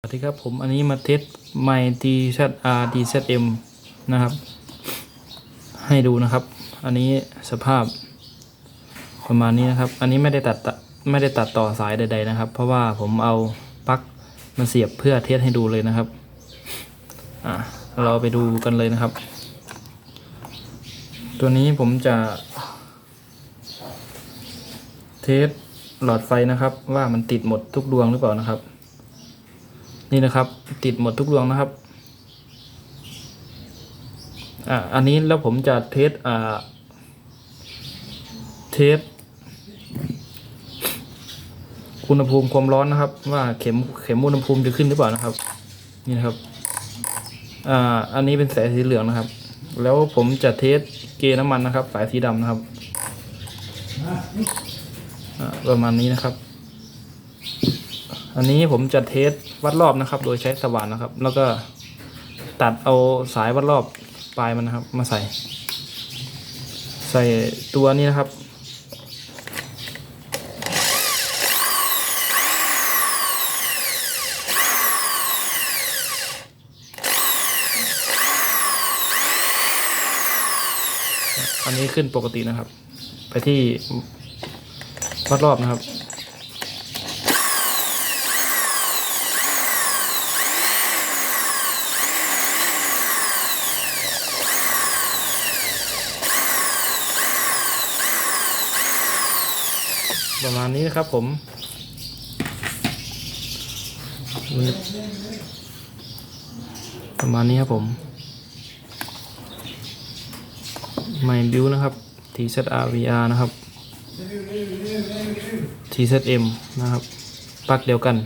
สวัสดีครับผมอันนี้มาเทสไมค์ DZR DZM นะครับ ให้ดูนะครับ อันนี้สภาพประมาณนี้นะครับ อันนี้ไม่ได้ตัดไม่ได้ตัดต่อสายใด ๆนะครับ เพราะว่าผมเอาปลั๊กมาเสียบเพื่อเทสให้ดูเลยนะครับอะเราไปดูกันเลยนะครับ ตัวนี้ผมจะ เทสหลอดไฟนะครับ ว่ามันติดหมดทุกดวงหรือเปล่านะครับ นี่นะครับ ติดหมดทุกดวงนะครับอ่าอันนี้แล้วผมจะเทสอ่าเทสอุณหภูมิความร้อนนะครับ ว่าเข็มเข็มอุณหภูมิจะขึ้นหรือเปล่านะครับ นี่นะครับอ่าอันนี้เป็นสายสีเหลืองนะครับ แล้วผมจะเทสเกน้ำมันนะครับ สายสีดำนะครับประมาณนี้นะครับ อันนี้ผมจะเทสวัดรอบนะครับ โดยใช้สว่านนะครับ แล้วก็ตัดเอาสายวัดรอบปลายมันนะครับ มาใส่ ใส่ตัวนี้นะครับอันนี้ขึ้นปกตินะครับ ไปที่วัดรอบนะครับ ประมาณนี้นะครับผมประมาณนี้ครับผมใหม่บิวนะครับ TZRVR นะครับ TZM นะครับปลั๊กเดียวกัน